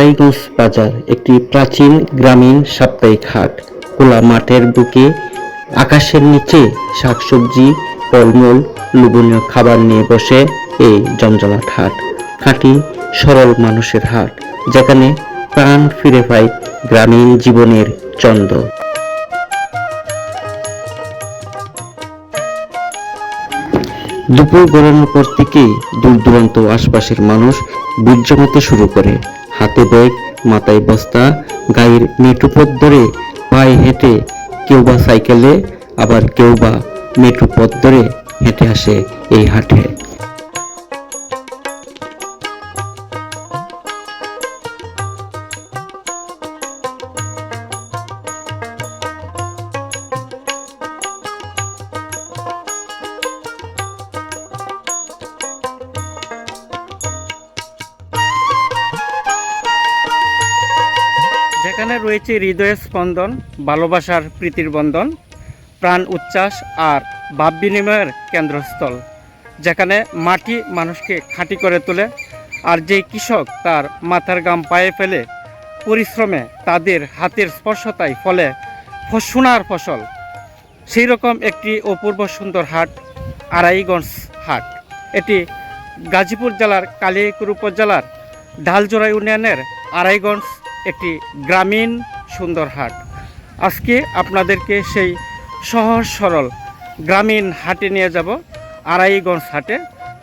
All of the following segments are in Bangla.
আড়াইগঞ্জ বাজার, একটি প্রাচীন গ্রামীণ সাপ্তাহিক হাট। খোলা মাঠের বুকে, আকাশের নিচে শাকসবজি, ফলমূল, লোভনীয় খাবার নিয়ে বসে এই জমজমাট হাট। খাঁটি, সরল মানুষের হাট, যেখানে প্রাণ ফিরে পায় গ্রামীণ জীবনের চন্দ্র। দুপুর গড়ানোর পর থেকেই দূর দূরান্ত আশপাশের মানুষ জমাতে শুরু করে। হাতে ব্যাগ, মাথায় বস্তা, গায়ের মেট্রোপথ ধরে পায়ে হেঁটে কেউ বা সাইকেলে, আবার কেউ বা মেট্রোপথ ধরে হেঁটে আসে এই হাটে। রয়েছে হৃদয়ের স্পন্দন, ভালোবাসার প্রীতির বন্ধন, প্রাণ উচ্ছ্বাস আর ভাব বিনিময়ের কেন্দ্রস্থল, যেখানে মাটি মানুষকে খাঁটি করে তোলে আর যে কৃষক তার মাথার গাম পায়ে ফেলে পরিশ্রমে তাদের হাতের স্পর্শতায় ফলে সোনার ফসল। সেই রকম একটি অপূর্ব সুন্দর হাট, আড়াইগঞ্জ হাট। এটি গাজীপুর জেলার কালিয়াকুর উপজেলার ঢালজোড়া ইউনিয়নের আড়াইগঞ্জ একটি গ্রামীণ সুন্দর হাট আজকে আপনাদেরকে সেই সহজ সরল গ্রামীণ হাটে নিয়ে যাব, আড়াইগঞ্জ হাটে।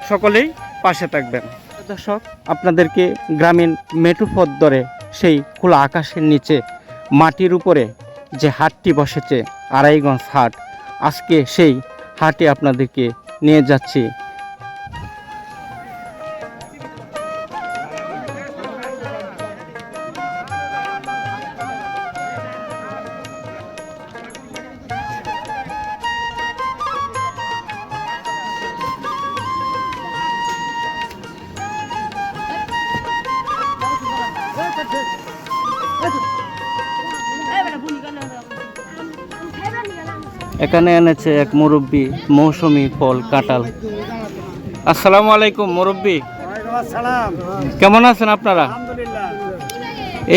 সকলেই পাশে থাকবেন। দর্শক, আপনাদেরকে গ্রামীণ মেটুপথ ধরে সেই খোলা আকাশের নিচে মাটির উপরে যে হাটটি বসেছে, আড়াইগঞ্জ হাট, আজকে সেই হাটে আপনাদেরকে নিয়ে যাচ্ছি। এখানে এনেছে এক মুরব্বী মৌসুমি ফল কাঁঠাল। আসসালামু আলাইকুম মুরব্বী। কেমন আছেন আপনারা?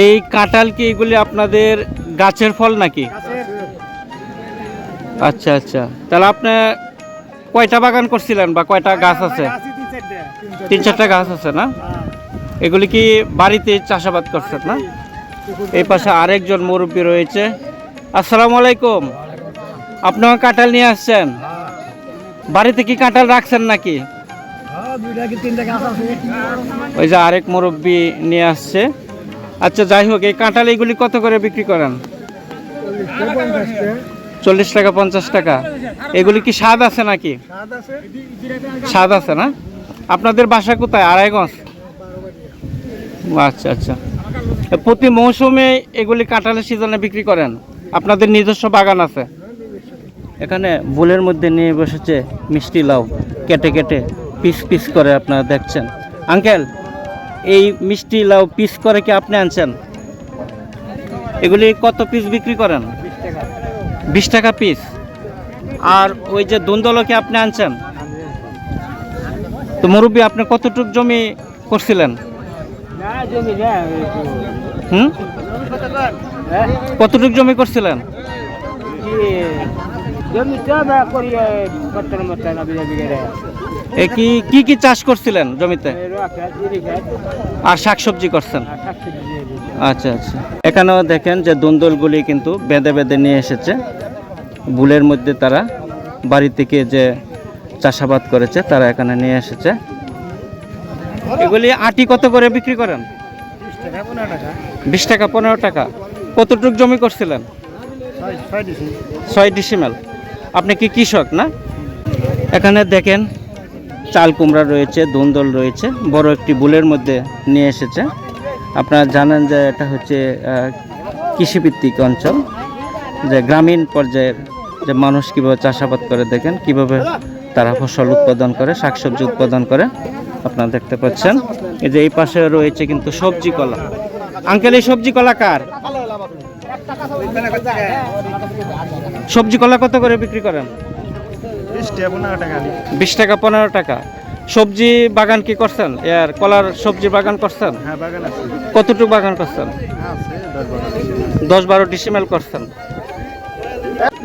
এই কাঁঠাল কি এগুলি আপনাদের গাছের ফল নাকি? আচ্ছা আচ্ছা। তাহলে আপনি কয়টা বাগান করছিলেন বা কয়টা গাছ আছে? তিন চারটা। গাছ আছে না? এগুলি কি বাড়িতে চাষাবাদ করছেন না? এই পাশে আরেকজন মুরব্বী রয়েছে। আসসালামু আলাইকুম। আপনারা কাঁঠাল নিয়ে আসছেন? বাড়িতে কি কাঁঠাল রাখছেন নাকি? ওই যে আরেক মুরব্বী নিয়ে আসছে। আচ্ছা যাই হোক, এই কাঁঠাল এইগুলি কত করে বিক্রি করেন? চল্লিশ টাকা, পঞ্চাশ টাকা। এগুলি কি স্বাদ আছে নাকি? স্বাদ আছে না? আপনাদের বাসা কোথায়? আড়াইগঞ্জ? আচ্ছা আচ্ছা। প্রতি মৌসুমে এগুলি কাঁঠালের সিজনে বিক্রি করেন? আপনাদের নিজস্ব বাগান আছে? এখানে বুলের মধ্যে নিয়ে বসেছে মিষ্টি লাউ। কেটে কেটে পিস পিস করে আপনারা দেখছেন। আঙ্কেল, এই মিষ্টি লাউ পিস করে কি আপনি আনছেন? এগুলি কত পিস বিক্রি করেন? বিশ টাকা পিস। আর ওই যে দুন্দলো কি আপনি আনছেন? তো মুরব্বী, আপনি কতটুক জমি করছিলেন? হুম? কতটুক জমি করছিলেন? কি কি কি চাষ করছিলেন জমিতে? আর শাকসবজি করছেন? আচ্ছা আচ্ছা। এখানেও দেখেন যে দুন্দলগুলি কিন্তু বেঁধে বেঁধে নিয়ে এসেছে। বুলের মধ্যে তারা বাড়ি থেকে যে চাষাবাদ করেছে তারা এখানে নিয়ে এসেছে। এগুলি আটি কত করে বিক্রি করেন? বিশ টাকা পনেরো টাকা। কতটুক জমি করছিলেন? ছয় ডিসিমেল আপনি কি কৃষক না? এখানে দেখেন, চাল কুমড়া রয়েছে, দন্দল রয়েছে, বড় একটি বুলের মধ্যে নিয়ে এসেছে। আপনারা জানেন যে এটা হচ্ছে কৃষিভিত্তিক অঞ্চল। যে গ্রামীণ পর্যায়ের যে মানুষ কীভাবে চাষাবাদ করে দেখেন, কীভাবে তারা ফসল উৎপাদন করে, শাকসবজি উৎপাদন করে। আপনারা দেখতে পাচ্ছেন, এই যে এই পাশে রয়েছে কিন্তু সবজি কলা। আঙ্কেল, এই সবজি কলা কার? সবজি কলা কত করে বিক্রি করেন? বিশ টাকা পনেরো টাকা। সবজি বাগান কি করছেন? এর কলার সবজি বাগান করছেন? হ্যাঁ কতটুকু বাগান করছেন? দশ বারো ডিসিমেল। করছেন।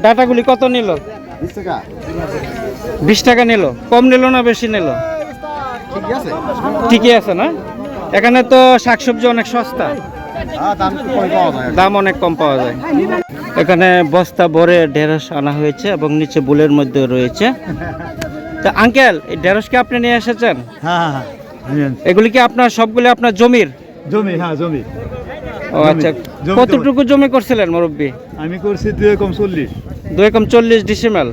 ডাটাগুলি কত নিল? বিশ টাকা। নিল। কম নিল না বেশি নিল? ঠিকই আছে না? এখানে তো শাকসবজি অনেক সস্তা। দাম অনেক কম পাওয়া যায়। এখানে বস্তা ভরে ঢেঁড়স আনা হয়েছে এবং নিচে বুলের মধ্যে রয়েছে। তা আঙ্কেল এই ঢেঁড়স কি আপনি নিয়ে এসেছেন? হ্যাঁ হ্যাঁ হ্যাঁ এগুলি কি আপনার সবগুলি আপনার জমির? জমি হ্যাঁ জমি। ও আচ্ছা কতটুকু জমি করছিলেন মুরব্বী? আমি করছি দুই কম চল্লিশ। দুই কম চল্লিশ ডিসিমেল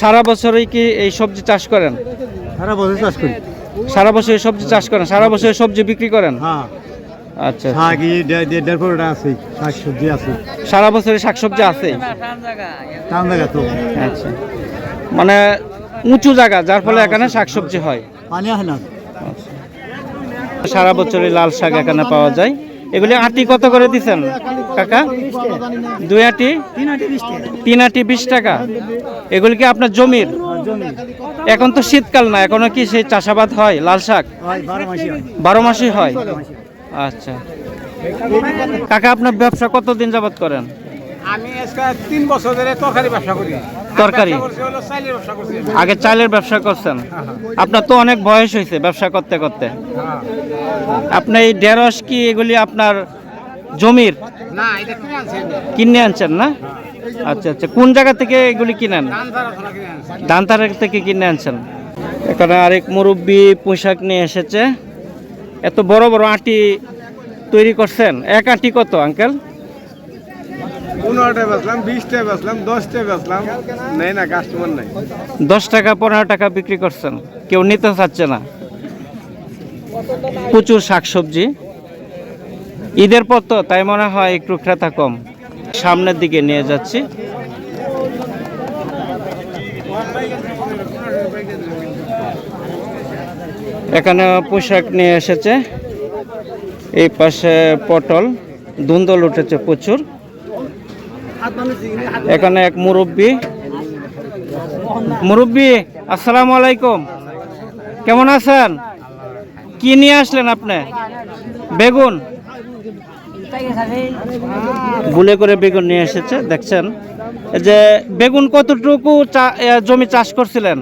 সারা বছরই কি এই সবজি চাষ করেন? সারা বছর চাষ করি। সারা বছর সবজি চাষ করেন? সারা বছর সবজি বিক্রি করেন? হ্যাঁ। আচ্ছা শাক দেড় পরোটা আছে শাক সবজি আছে। সারা বছর শাকসবজি আছে? টান জায়গা তো। আচ্ছা। মানে উঁচু জায়গা যার ফলে এখানে শাকসবজি হয়। পানি আসে না। সারা বছরই লাল শাক এখানে পাওয়া যায়। এগুলি আটি কত করে দিচ্ছেন কাকা? দুই আটি? তিন আটি বিশ টাকা। এগুলি কি আপনার জমির? এখন তো শীতকাল না এখনও কি সেই চাষাবাদ হয় লাল শাক? বারো মাসি বারো মাসই হয়। আচ্ছা। কাকা আপনার ব্যবসা কতদিন যাবত করেন? আমি তিন বছর ধরে তরকারি ব্যবসা করি। তরকারি? আগে চালের ব্যবসা করছেন? আপনার তো অনেক বয়স হয়েছে ব্যবসা করতে করতে। আপনি এই ঢেঁড়স কি এগুলি আপনার জমির? কিনে আনছেন। না? আচ্ছা আচ্ছা। কোন জায়গা থেকে এগুলি কিনেন? দান্তার থেকে কিনে আনছেন। এখানে আরেক মুরব্বী পোশাক নিয়ে এসেছে। এত বড় বড় আটি তৈরি করছেন? এক আটি কত আঙ্কেল? পনেরোটা বেচলাম বিশটা বেচলাম দশটা বেচলাম। নেই না কাস্টমার নাই। দশ টাকা পনেরো টাকা বিক্রি করছেন। কেউ নিতে চাচ্ছে না। প্রচুর শাকসবজি। ঈদের পর তো তাই মনে হয় একটু ক্রেতা কম। সামনের দিকে নিয়ে যাচ্ছি। এখানে পোশাক নিয়ে এসেছে। এই পাশে পটল ধুন্দল উঠেছে প্রচুর। এখানে এক মুরব্বী। মুরব্বী, আসসালামু আলাইকুম। কেমন আছেন? কি নিয়ে আসলেন আপনি? বেগুন। বুলে করে বেগুন নিয়ে এসেছে, দেখছেন? যে বেগুন কতটুকু জমি চাষ করছিলেন?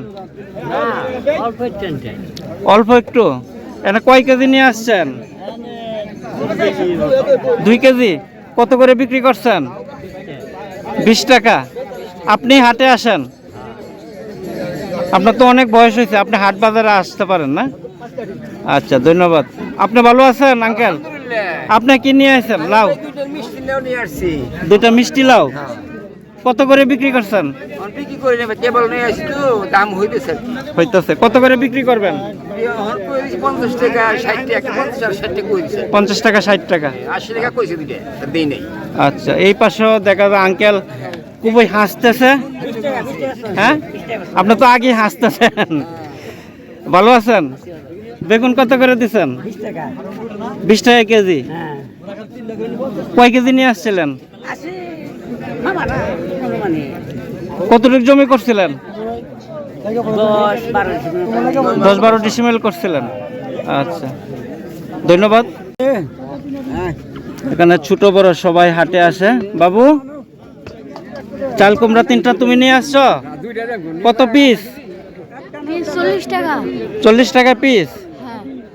অল্প একটু। এখানে কয় কেজি নিয়ে আসছেন? দুই কেজি। কত করে বিক্রি করছেন? বিশ টাকা। আপনি হাটে আসেন? আপনার তো অনেক বয়স হয়েছে আপনি হাট বাজারে আসতে পারেন না? আচ্ছা ধন্যবাদ। আপনি ভালো আছেন আঙ্কেল? আপনি কি নিয়ে আসেন লাউ? মিষ্টি নেও নিয়ে আসছি। দুটা মিষ্টি লাউ? কত করে বিক্রি করছেন? বিক্রি করে নেবে কেবল নিয়ে আসছি তো দাম হইতেছে হইতেছে। কত করে বিক্রি করবেন? পঞ্চাশ টাকা ষাট টাকা পঞ্চাশ আর ষাট টাকা কইছে। পঞ্চাশ টাকা ষাট টাকা। আশি টাকা কইছে দেই নাই। আচ্ছা এই পাশেও দেখা যায় আঙ্কেল খুবই হাসতেছে। হ্যাঁ? আপনি তো আগে হাসতেছেন। ভালো আছেন? বেগুন কত করে দিছেন? বিশ টাকা। কেজি। কয় কেজি নিয়ে আসছিলেন? কতটুকু জমি করছিলেন? দশ বারো ডিসিমেল করছিলেন। আচ্ছা। ধন্যবাদ। এখানে ছোট বড় সবাই হাটে আসে। বাবু চাল কুমড়া তিনটা তুমি নিয়ে আসছো? কত পিস চল্লিশ টাকা পিস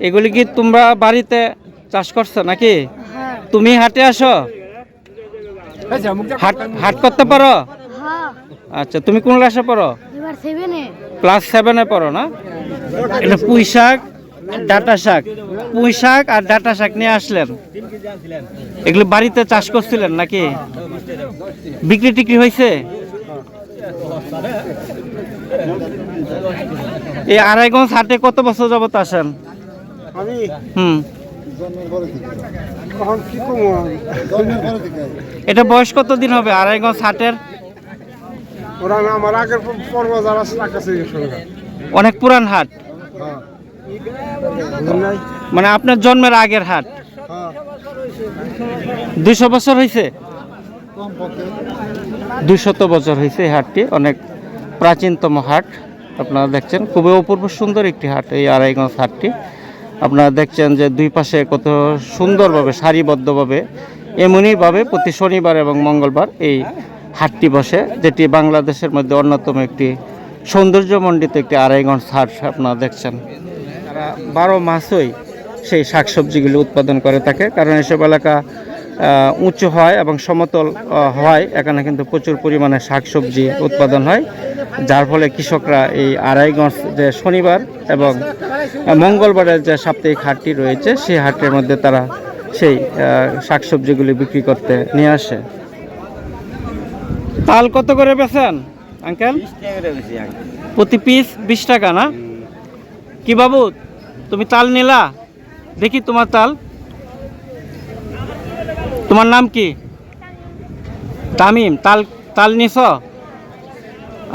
এগুলি কি তোমরা বাড়িতে চাষ করছ নাকি? হ্যাঁ। তুমি হাটে আসো? হাট হাট করতে পারো? হ্যাঁ। আচ্ছা তুমি কোন ক্লাসে পড়ো? ক্লাস সেভেনে পড়ো না? এটা পুঁই শাক ডাটা শাক। পুঁই শাক আর ডাটা শাক নিয়ে আসলেন। এগুলো বাড়িতে চাষ করছিলেন নাকি? বিক্রি টিক্রি হয়েছে? এই আড়াইগঞ্জ হাটে কত বছর যাবত আসেন? হুম। এটা বয়স কত দিন হবে আড়াইগঞ্জ হাটের? ওরা আমার আগের পর্ব যারা অনেক পুরান হাট? মানে আপনার জন্মের আগের হাট? দুইশো বছর হয়েছে দুইশত বছর হয়েছে এই হাটটি অনেক প্রাচীনতম হাট। আপনারা দেখছেন খুবই অপূর্ব সুন্দর একটি হাট এই আড়াইগঞ্জ হাটটি। আপনারা দেখছেন যে দুই পাশে কত সুন্দরভাবে, সারিবদ্ধভাবে, এমনইভাবে প্রতি শনিবার এবং মঙ্গলবার এই হাটটি বসে, যেটি বাংলাদেশের মধ্যে অন্যতম একটি সৌন্দর্যমণ্ডিত একটি আড়াইগঞ্জ হাট আপনারা দেখছেন। তারা বারো মাসই সেই শাকসবজিগুলি উৎপাদন করে থাকে, কারণ এসব এলাকা উঁচু হয় এবং সমতল হয়। এখানে কিন্তু প্রচুর পরিমাণে শাকসবজি উৎপাদন হয় যার ফলে কৃষকরা এই আড়াইগঞ্জ যে শনিবার এবং মঙ্গলবারের যে সাপ্তাহিক হাটটি রয়েছে সেই হাটের মধ্যে তারা সেই শাকসবজিগুলি বিক্রি করতে নিয়ে আসে। তাল কত করে বেছেন আঙ্কেল? প্রতি পিস বিশ টাকা না? কি বাবু তুমি তাল নিলা? দেখি তোমার তাল। তোমার নাম কি? তামিম, তাল তাল নিছ?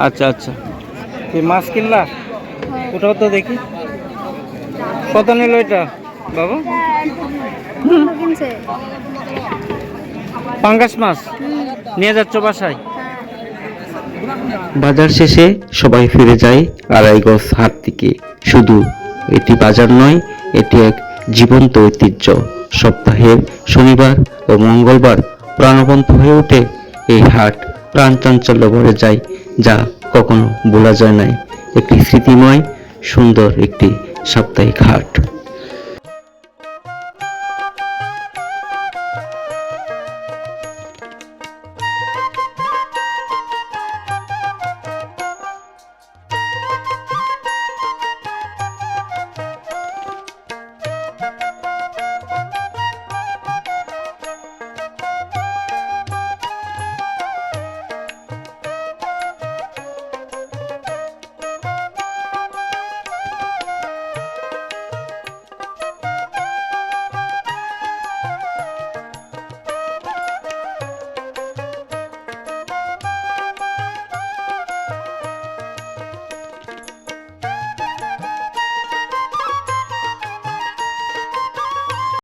আচ্ছা আচ্ছা। তুই মাছ কিনলা? ওটাও তো দেখি। কত নিল এটা, বাবু? পাঙ্গাস মাছ? নিয়ে যাচ্ছ বাসায়? বাজার শেষে সবাই ফিরে যায় আড়াইগজ হাট থেকে। শুধু এটি বাজার নয়, এটি এক জীবন্ত ঐতিহ্য। সপ্তাহের শনিবার ও মঙ্গলবার প্রাণবন্ত হয়ে ওঠে এই হাট প্রাণ চাঞ্চল্য ভরে যায় যা কখনো বলা যায় নাই। একটি স্মৃতিময়, সুন্দর একটি সাপ্তাহিক হাট।